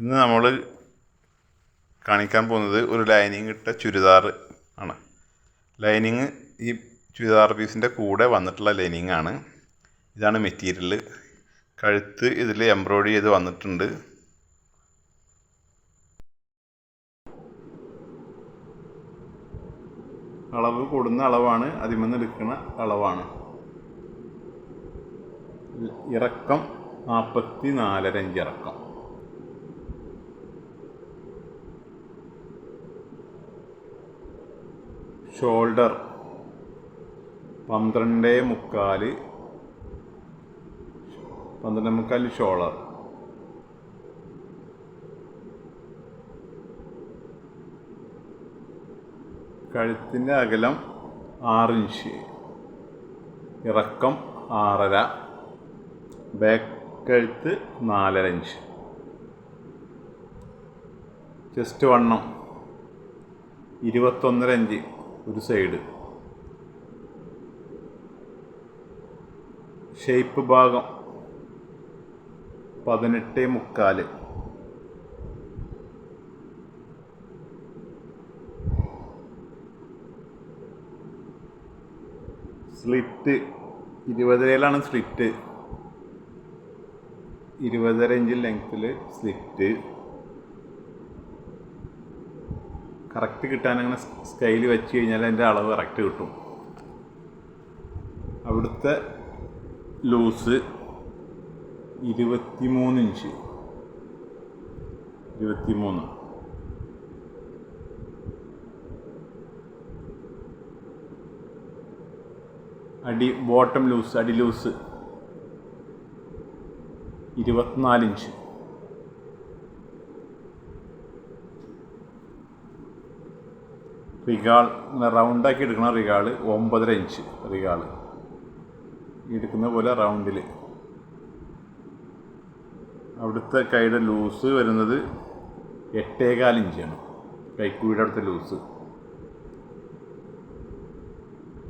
ഇന്ന് നമ്മൾ കാണിക്കാൻ പോകുന്നത് ഒരു ലൈനിങ് ഇട്ട ചുരിദാർ ആണ്. ലൈനിങ് ഈ ചുരിദാർ പീസിന്റെ കൂടെ വന്നിട്ടുള്ള ലൈനിങ് ആണ്. ഇതാണ് മെറ്റീരിയൽ കഴുത്ത് ഇതിൽ എംബ്രോയിഡറി ചെയ്ത് വന്നിട്ടുണ്ട്. അളവ് കൂടുന്ന അളവാണ്. അതിമെന്ന് എടുക്കുന്ന അളവാണ്. ഇറക്കം നാൽപ്പത്തി നാലര ഇഞ്ച് ഇറക്കം. ഷോൾഡർ. പന്ത്രണ്ട് മുക്കാൽ പന്ത്രണ്ട് മുക്കാൽ ഷോളർ. കഴുത്തിന്റെ അകലം ആറ് ഇഞ്ച്. ഇറക്കം ആറര. ബാക്ക് കഴുത്ത് നാലര ഇഞ്ച്. ചെസ്റ്റ് വണ്ണം ഇരുപത്തൊന്നര ഇഞ്ച്. ഒരു സൈഡ്. ഷേപ്പ് ഭാഗം പതിനെട്ട് മുക്കാൽ സ്ലിറ്റ് ഇരുപതരയിലാണ് സ്ലിറ്റ്. ഇരുപതര ഇഞ്ച് ലെങ്ത്തിൽ സ്ലിറ്റ്. കറക്റ്റ് കിട്ടാൻ അങ്ങനെ സ്കെയിൽ വെച്ച് കഴിഞ്ഞാൽ അതിന്റെ അളവ് കറക്റ്റ് കിട്ടും. അവിടുത്തെ ലൂസ് ഇരുപത്തി മൂന്ന് ഇഞ്ച് ഇരുപത്തി മൂന്ന് അടി ബോട്ടം ലൂസ് അടി ലൂസ് ഇരുപത്തിനാല് ഇഞ്ച് റിഗാൾ റൗണ്ടാക്കി എടുക്കണം റിഗാൾ ഒമ്പതര ഇഞ്ച് റിഗാൾ എടുക്കുന്ന പോലെ റൗണ്ടിൽ അവിടുത്തെ കൈയുടെ ലൂസ് വരുന്നത് എട്ടേകാൽ ഇഞ്ചാണ്. കൈക്കൂടെ അടുത്ത ലൂസ്.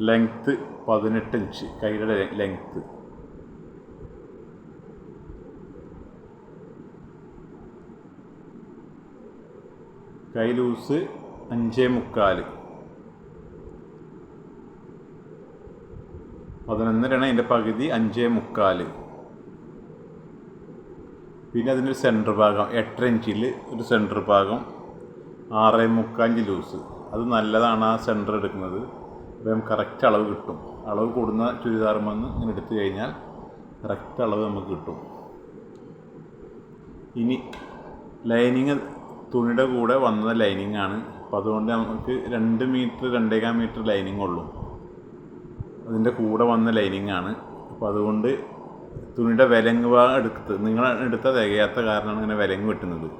ലെങ്ത്ത് പതിനെട്ട് ഇഞ്ച്. കൈയുടെ ലെങ്ത്ത്. കൈ ലൂസ് അഞ്ചേ മുക്കാൽ പതിനൊന്നരയാണ് അതിന്റെ പകുതി അഞ്ചേ മുക്കാൽ പിന്നെ അതിന്റെ ഒരു സെന്റർ ഭാഗം എട്ടര ഇഞ്ചിൽ ഒരു സെന്റർ ഭാഗം ആറേ മുക്കാഞ്ച് ലൂസ്. അത് നല്ലതാണ് ആ സെന്റർ എടുക്കുന്നത്. അപ്പം കറക്റ്റ് അളവ് കിട്ടും. അളവ് കൂടുന്ന ചുരിദാറും വന്ന് ഇങ്ങനെ എടുത്തു കഴിഞ്ഞാൽ കറക്റ്റ് അളവ് നമുക്ക് കിട്ടും. ഇനി ലൈനിങ് തുണിയുടെ കൂടെ വന്ന ലൈനിങ് ആണ്. അപ്പോൾ അതുകൊണ്ട് നമുക്ക് രണ്ട് മീറ്റർ രണ്ടേകാൽ മീറ്റർ ലൈനിങ് ഉള്ളൂ. അതിന്റെ കൂടെ വന്ന ലൈനിങ് ആണ്. അപ്പോൾ അതുകൊണ്ട് തുണിയുടെ വിലങ്ങ് എടുത്ത് നിങ്ങൾ എടുത്ത തികയാത്ത കാരണമാണ് ഇങ്ങനെ വിലങ്ങ് വെട്ടുന്നത്.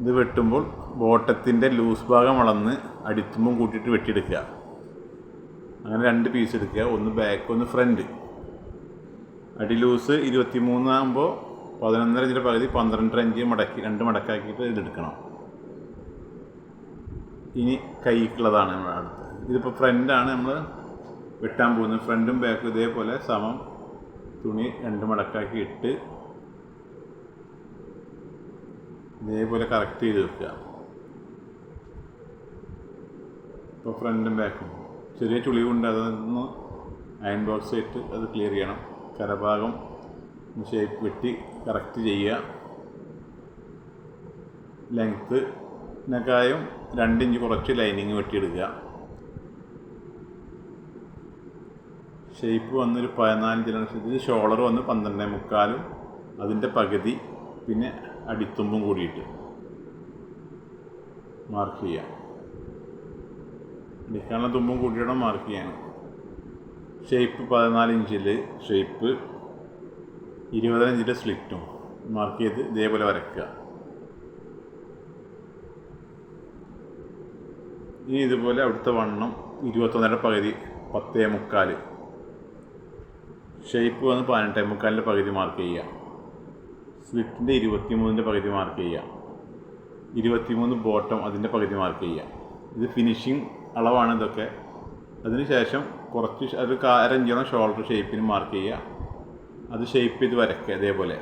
ഇത് വെട്ടുമ്പോൾ ബോട്ടത്തിന്റെ ലൂസ് ഭാഗം വളർന്ന് അടിത്തുമ്പം കൂട്ടിയിട്ട് വെട്ടിയെടുക്കുക. അങ്ങനെ രണ്ട് പീസ് എടുക്കുക. ഒന്ന് ബാക്ക് ഒന്ന് ഫ്രണ്ട് അടി ലൂസ് ഇരുപത്തി മൂന്നാകുമ്പോൾ പതിനൊന്നര ഇഞ്ചിന്റെ പകുതി പന്ത്രണ്ടര ഇഞ്ച് മടക്കി രണ്ട് മടക്കാക്കിയിട്ട് ഇതെടുക്കണം ഇനി കൈക്കുള്ളതാണ് നമ്മുടെ അടുത്ത്. ഇതിപ്പോൾ ഫ്രണ്ടാണ് നമ്മൾ വെട്ടാൻ പോകുന്നത്. ഫ്രണ്ടും ബാക്കും ഇതേപോലെ സമം തുണി രണ്ട് മടക്കാക്കി ഇട്ട് ഇതേപോലെ കറക്റ്റ് ചെയ്ത് വെക്കുക. ഇപ്പോൾ ഫ്രണ്ടും ബാക്കും ചെറിയ ചുളിവുണ്ട്. അതൊന്ന് അയൺ ബോക്സ് ഇട്ട് അത് ക്ലിയർ ചെയ്യണം. കരഭാഗം ഷേപ്പ് വെട്ടി കറക്റ്റ് ചെയ്യുക. ലെങ്ത്ത് നെക്കായും രണ്ടിഞ്ച് കുറച്ച് ലൈനിങ് വെട്ടിയെടുക്കുക. ഷേപ്പ് വന്നൊരു പതിനാലിഞ്ചിലാണ് ഇത് ഷോളർ വന്ന് പന്ത്രണ്ടേ മുക്കാലും അതിന്റെ പകുതി പിന്നെ അടിത്തുമ്പും കൂടിയിട്ട് മാർക്ക് ചെയ്യാം. അടിക്കാനുള്ള തുമ്പും കൂട്ടിയിടം മാർക്ക് ചെയ്യാൻ. ഷേപ്പ് പതിനാല് ഇഞ്ചിൽ ഷേപ്പ് ഇരുപതര ഇഞ്ചിന്റെ സ്ലിറ്റും മാർക്ക് ചെയ്ത് ഇതേപോലെ വരയ്ക്കുക. ഇനി ഇതുപോലെ അവിടുത്തെ വണ്ണം ഇരുപത്തൊന്നര പകുതി പത്തേ മുക്കാൽ ഷേപ്പ് വന്ന് പതിനെട്ടേ മുക്കാലിന്റെ പകുതി മാർക്ക് ചെയ്യുക. സ്ലിറ്റിന്റെ ഇരുപത്തി മൂന്നിന്റെ പകുതി മാർക്ക് ചെയ്യുക. ഇരുപത്തിമൂന്ന് ബോട്ടം അതിന്റെ പകുതി മാർക്ക് ചെയ്യുക. ഇത് ഫിനിഷിങ് അളവാണ് ഇതൊക്കെ. അതിനുശേഷം കുറച്ച് ഒരു അരഞ്ചോളം ഷോൾഡർ ഷേപ്പിന് മാർക്ക് ചെയ്യുക. അത് ഷേപ്പ് ചെയ്ത് വരയ്ക്കുക ഇതേപോലെ.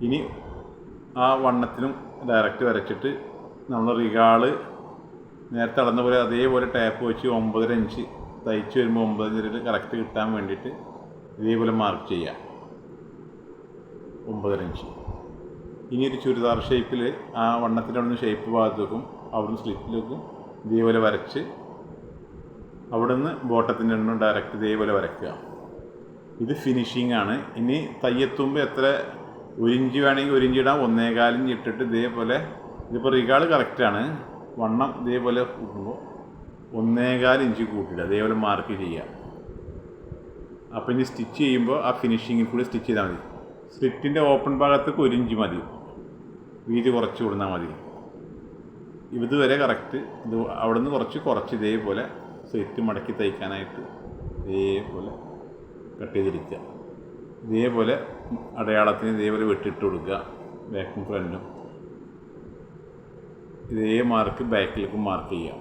ഇനി ആ വണ്ണത്തിനും ഡയറക്റ്റ് വരച്ചിട്ട് നമ്മൾ റിഗാൾ നേരത്തെ അളന്ന പോലെ അതേപോലെ ടാപ്പ് വെച്ച് ഒമ്പതര ഇഞ്ച് തയ്ച്ച് വരുമ്പോൾ ഒമ്പതര കറക്റ്റ് കിട്ടാൻ വേണ്ടിയിട്ട് ഇതേപോലെ മാർക്ക് ചെയ്യാം ഒമ്പതര ഇഞ്ച്. ഇനി ഒരു ചുരിദാർ ഷേപ്പിൽ ആ വണ്ണത്തിന്റെ അവിടുന്ന് ഷേപ്പ് ഷേപ്പ് ഭാഗത്തേക്കും അവിടുന്ന് സ്ലിറ്റിലേക്കും ഇതേപോലെ വരച്ച് അവിടുന്ന് ബോട്ടത്തിന്റെ എണ്ണം ഡയറക്റ്റ് ഇതേപോലെ വരയ്ക്കുക. ഇത് ഫിനിഷിംഗ് ആണ്. ഇനി തയ്യെത്തുമ്പോൾ എത്ര? ഒരു ഇഞ്ച് വേണമെങ്കിൽ ഒരു ഇഞ്ച് ഇടാം. ഒന്നേകാലിഞ്ച് ഇട്ടിട്ട് ഇതേപോലെ ഇതിപ്പോൾ റിഗാൾ കറക്റ്റാണ് വണ്ണം ഇതേപോലെ കൂട്ടുമ്പോൾ ഒന്നേകാൽ ഇഞ്ച് കൂട്ടില്ല അതേപോലെ മാർക്ക് ചെയ്യുക. അപ്പോൾ ഇനി സ്റ്റിച്ച് ചെയ്യുമ്പോൾ ആ ഫിനിഷിങ്ങിൽ കൂടി സ്റ്റിച്ച് ചെയ്താൽ മതി. സ്ലിറ്റിന്റെ ഓപ്പൺ ഭാഗത്തേക്ക് ഒരു ഇഞ്ച് മതി. വീതി കുറച്ച് കൊടുന്നാൽ മതി. ഇതുവരെ കറക്റ്റ് ഇത് അവിടെ നിന്ന് കുറച്ച് കുറച്ച് ഇതേപോലെ സ്ലിറ്റ് മടക്കി തയ്ക്കാനായിട്ട് ഇതേപോലെ കട്ട് ചെയ്തിരിക്കുക. ഇതേപോലെ അടയാളത്തിന് ഇതേപോലെ വെട്ടിട്ട് കൊടുക്കുക. ബാക്കും ഫ്രണ്ടും ഇതേ മാർക്ക് ബാക്കിലേക്കും മാർക്ക് ചെയ്യാം.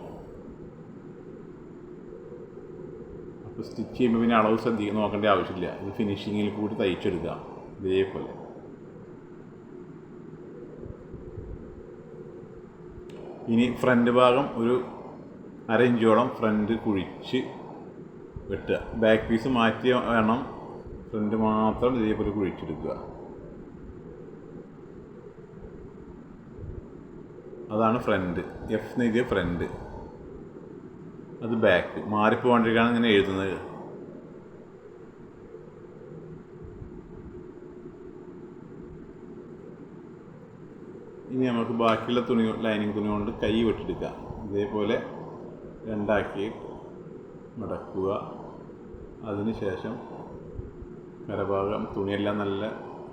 അപ്പോൾ സ്റ്റിച്ച് ചെയ്യുമ്പോൾ പിന്നെ അളവ് ശ്രദ്ധിക്കാൻ നോക്കേണ്ട ആവശ്യമില്ല. ഇത് ഫിനിഷിങ്ങിൽ കൂടി തയ്ച്ചെടുക്കുക. ഇതേപോലെ. ഇനി ഫ്രണ്ട് ഭാഗം ഒരു അര ഇഞ്ചോളം ഫ്രണ്ട് കുഴിച്ച് വെട്ടുക. ബാക്ക് പീസ് മാറ്റി വേണം ഫ്രണ്ട് മാത്രം ഇതേപോലെ കുഴിച്ചെടുക്കുക. അതാണ് ഫ്രണ്ട് എഫ് എന്ന് എഴുതിയ ഫ്രണ്ട് അത് ബാക്ക് മാറിപ്പോകാണ്ടിരിക്കാണ് ഇങ്ങനെ എഴുതുന്നത്. ഇനി നമുക്ക് ബാക്കിയുള്ള തുണി ലൈനിങ് തുണി കൊണ്ട് കൈ വെട്ടിയെടുക്കാം ഇതേപോലെ രണ്ടാക്കി മടക്കുക. അതിനുശേഷം കരഭാഗം തുണിയെല്ലാം നല്ല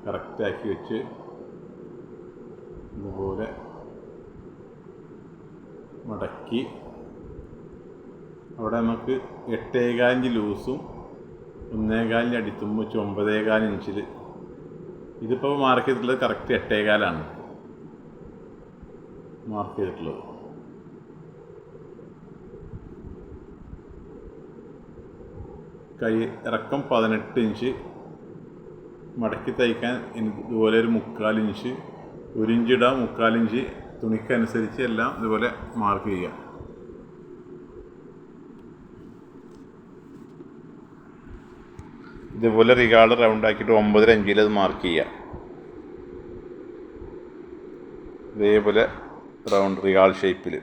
കറക്റ്റാക്കി വെച്ച് ഇതുപോലെ മടക്കി. അവിടെ നമുക്ക് എട്ടേകാലിഞ്ച് ലൂസും ഒന്നേകാലിന്റെ അടിത്തുമ്പോൾ വെച്ച് ഒമ്പതേകാൽ ഇഞ്ചിൽ. ഇതിപ്പോൾ മാർക്ക് ചെയ്തിട്ടുള്ളത് കറക്റ്റ് എട്ടേകാലാണ്. മാർക്ക് ചെയ്തിട്ടുള്ളത്. കൈ ഇറക്കം പതിനെട്ട് ഇഞ്ച്. മടക്കി തയ്ക്കാൻ ഇതുപോലെ ഒരു മുക്കാൽ ഇഞ്ച്. ഒരു ഇഞ്ചിടാം മുക്കാലിഞ്ച് തുണിക്കനുസരിച്ച് എല്ലാം ഇതുപോലെ മാർക്ക് ചെയ്യാം ഇതുപോലെ റിഗാർഡ് റൗണ്ട് ആക്കിയിട്ട് ഒമ്പതര അഞ്ചിൽ അത് മാർക്ക് ചെയ്യാം ഇതേപോലെ റൗണ്ട് റിഗാൾ ഷേപ്പിൽ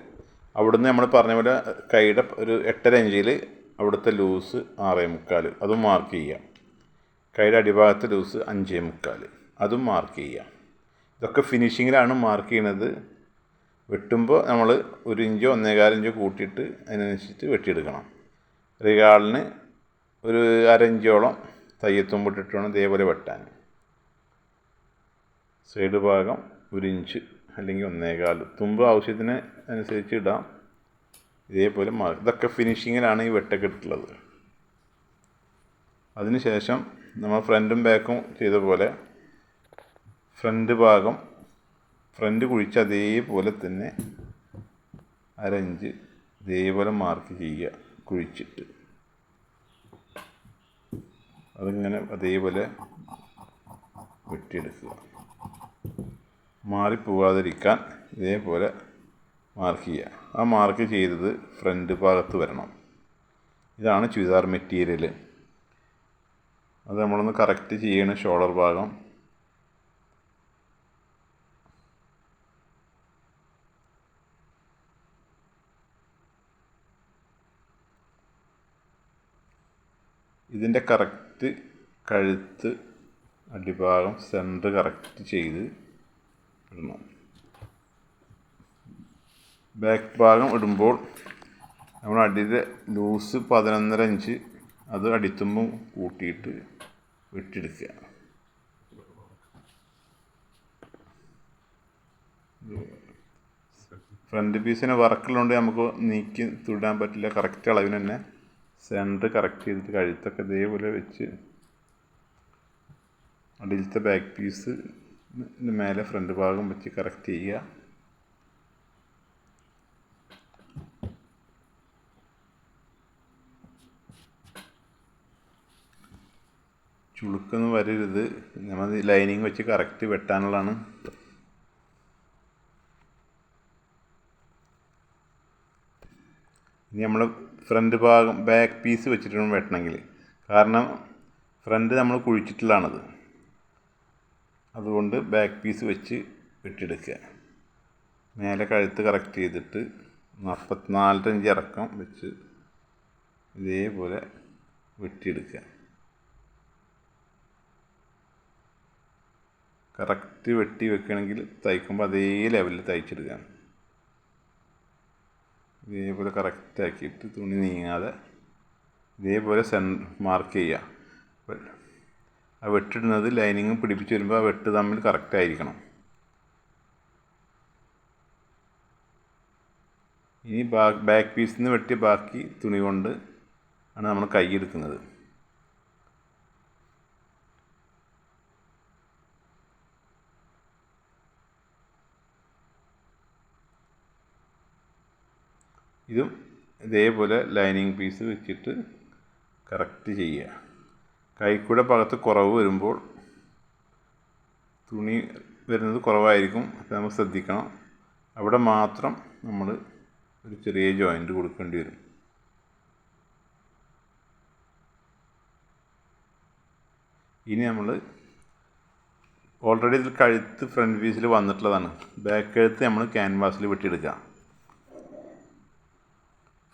അവിടുന്ന് നമ്മൾ പറഞ്ഞ പോലെ കൈയുടെ ഒരു എട്ടര ഇഞ്ചിൽ അവിടുത്തെ ലൂസ് ആറേ മുക്കാൽ അതും മാർക്ക് ചെയ്യാം കൈയുടെ അടിഭാഗത്തെ ലൂസ് അഞ്ചേ മുക്കാൽ അതും മാർക്ക് ചെയ്യാം ഇതൊക്കെ ഫിനിഷിങ്ങിലാണ് മാർക്ക് ചെയ്യണത്. വെട്ടുമ്പോൾ നമ്മൾ ഒരു ഇഞ്ചോ ഒന്നേകാലിഞ്ചോ കൂട്ടിയിട്ട് അതിനനുസരിച്ച് വെട്ടിയെടുക്കണം. ഒരു അര ഇഞ്ചോളം തയ്യത്തുമ്പിട്ടിട്ട് വേണം ഇതേപോലെ വെട്ടാൻ. സൈഡ് ഭാഗം ഒരു ഇഞ്ച് അല്ലെങ്കിൽ ഒന്നേകാൽ. തുമ്പ് ആവശ്യത്തിന് അനുസരിച്ച് ഇടാം. ഇതേപോലെ മാർക്ക് ഇതൊക്കെ ഫിനിഷിങ്ങിലാണ് ഈ വെട്ടൊക്കെ ഇട്ടുള്ളത് അതിനുശേഷം നമ്മൾ ഫ്രണ്ടും ബാക്കും ചെയ്ത പോലെ ഫ്രണ്ട് ഭാഗം ഫ്രണ്ട് കുഴിച്ച് അതേപോലെ തന്നെ അരഞ്ച് ഇതേപോലെ മാർക്ക് ചെയ്യുക കുഴിച്ചിട്ട്. അതിങ്ങനെ അതേപോലെ വെട്ടിയെടുക്കുക. മാറിപ്പോകാതിരിക്കാൻ ഇതേപോലെ മാർക്ക് ചെയ്യുക. ആ മാർക്ക് ചെയ്തത് ഫ്രണ്ട് ഭാഗത്ത് വരണം. ഇതാണ് ചുരിദാർ മെറ്റീരിയൽ അത് നമ്മളൊന്ന് കറക്റ്റ് ചെയ്യണം ഷോൾഡർ ഭാഗം ഇതിന്റെ കറക്റ്റ് കഴുത്ത് അടിഭാഗം സെന്റർ കറക്റ്റ് ചെയ്ത് ഇടണം. ബാക്ക് ഭാഗം ഇടുമ്പോൾ നമ്മൾ അടിയിലെ ലൂസ് പതിനൊന്നര ഇഞ്ച് അത് അടിത്തുമ്പം കൂട്ടിയിട്ട് വെട്ടിയെടുക്കുക. ഫ്രണ്ട് പീസിന് വർക്കുള്ളതുകൊണ്ട് നമുക്ക് നീക്കി തുടാൻ പറ്റില്ല. കറക്റ്റ് അളവിന് തന്നെ സെന്റർ കറക്റ്റ് ചെയ്തിട്ട് കഴുത്തൊക്കെ ഇതേപോലെ വെച്ച് അടിയിലത്തെ ബാക്ക് പീസ് മേലെ ഫ്രണ്ട് ഭാഗം വെച്ച് കറക്റ്റ് ചെയ്യുക. ചുളുക്കൊന്നും വരരുത്. നമ്മൾ ലൈനിങ് വെച്ച് കറക്റ്റ് വെട്ടാനുള്ളതാണ്. ഇനി നമ്മൾ ഫ്രണ്ട് ഭാഗം ബാക്ക് പീസ് വെച്ചിട്ട് വേണം വെട്ടണമെങ്കിൽ. കാരണം ഫ്രണ്ട് നമ്മൾ കുഴിച്ചിട്ടുള്ളതാണത് അതുകൊണ്ട് ബാക്ക് പീസ് വെച്ച് വെട്ടിയെടുക്കുക. മേലെ കഴുത്ത് കറക്റ്റ് ചെയ്തിട്ട് നാൽപ്പത്തിനാലര ഇഞ്ച് ഇറക്കം വെച്ച് ഇതേപോലെ വെട്ടിയെടുക്കുക. കറക്റ്റ് വെട്ടി വെക്കണമെങ്കിൽ തയ്ക്കുമ്പോൾ അതേ ലെവലിൽ തയ്ച്ചെടുക്കാം ഇതേപോലെ കറക്റ്റ് ആക്കിയിട്ട് തുണി നീങ്ങാതെ ഇതേപോലെ സെൻ മാർക്ക് ചെയ്യുക ആ വെട്ടിടുന്നത് ലൈനിങ് പിടിപ്പിച്ച് വരുമ്പോൾ ആ വെട്ട് തമ്മിൽ കറക്റ്റ് ആയിരിക്കണം. ഇനി ബാക്ക് പീസിൽ നിന്ന് വെട്ടിയ ബാക്കി തുണി കൊണ്ട് ആണ് നമ്മൾ കൈ എടുക്കുന്നത്. ഇതും ഇതേപോലെ ലൈനിങ് പീസ് വെച്ചിട്ട് കറക്റ്റ് ചെയ്യുക. കൈക്കൂടെ ഭാഗത്ത് കുറവ് വരുമ്പോൾ തുണി വരുന്നത് കുറവായിരിക്കും. അപ്പോൾ നമ്മൾ ശ്രദ്ധിക്കണം. അവിടെ മാത്രം നമ്മൾ ഒരു ചെറിയ ജോയിന്റ് കൊടുക്കേണ്ടി വരും. ഇനി നമ്മൾ ഓൾറെഡി ഇതിൽ കഴുത്ത് ഫ്രണ്ട് പീസിൽ വന്നിട്ടുള്ളതാണ്. ബാക്ക് കഴുത്ത് നമ്മൾ ക്യാൻവാസിൽ വെട്ടിയെടുക്കുക.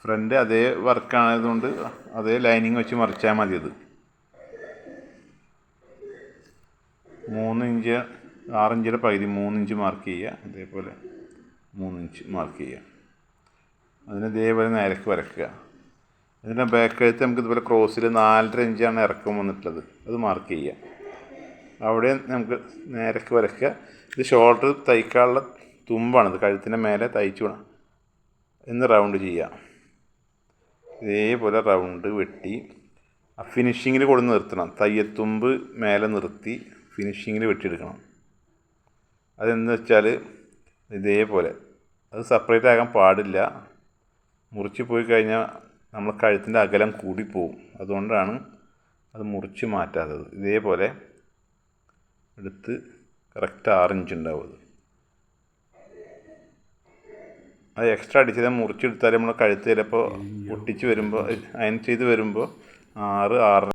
ഫ്രണ്ട് അതേ വർക്കായതുകൊണ്ട് അതേ ലൈനിങ് വെച്ച് മറിച്ചാൽ മതി അത് മൂന്ന് ഇഞ്ച് ആറിഞ്ചിയുടെ പകുതി മൂന്ന് ഇഞ്ച് മാർക്ക് ചെയ്യുക അതേപോലെ മൂന്ന് ഇഞ്ച് മാർക്ക് ചെയ്യുക. അതിന് ഇതേപോലെ നേരക്ക് വരയ്ക്കുക അതിന്റെ ബാക്ക് എഴുത്ത് നമുക്ക് ഇതുപോലെ ക്രോസിൽ നാലര ഇഞ്ചാണ് ഇറക്കം വന്നിട്ടുള്ളത്. അത് മാർക്ക് ചെയ്യുക. അവിടെ നമുക്ക് നേരക്ക് വരയ്ക്കുക ഇത് ഷോൾഡർ തയ്ക്കാനുള്ള തുമ്പാണിത് കഴുത്തിന്റെ മേലെ തയ്ച്ചു എന്ന് റൗണ്ട് ചെയ്യുക. ഇതേപോലെ റൗണ്ട് വെട്ടി ഫിനിഷിങ്ങിൽ കൊണ്ട് നിർത്തണം. തയ്യത്തുമ്പ് മേലെ നിർത്തി ഫിനിഷിങ്ങിൽ വെട്ടിയെടുക്കണം. അതെന്ന് വെച്ചാൽ ഇതേപോലെ. അത് സെപ്പറേറ്റ് ആകാൻ പാടില്ല. മുറിച്ച് പോയി കഴിഞ്ഞാൽ നമ്മൾ കഴുത്തിന്റെ അകലം കൂടിപ്പോവും അതുകൊണ്ടാണ് അത് മുറിച്ച് മാറ്റാത്തത്. ഇതേപോലെ എടുത്ത് കറക്റ്റ് ആറ് ഇഞ്ച് ഉണ്ടാവും അത് എക്സ്ട്രാ അടിച്ചത് മുറിച്ചെടുത്താൽ നമ്മൾ കഴുത്ത് ചിലപ്പോൾ ഒട്ടിച്ച് വരുമ്പോൾ അയൻ ചെയ്ത് വരുമ്പോൾ ആറ് ആറ്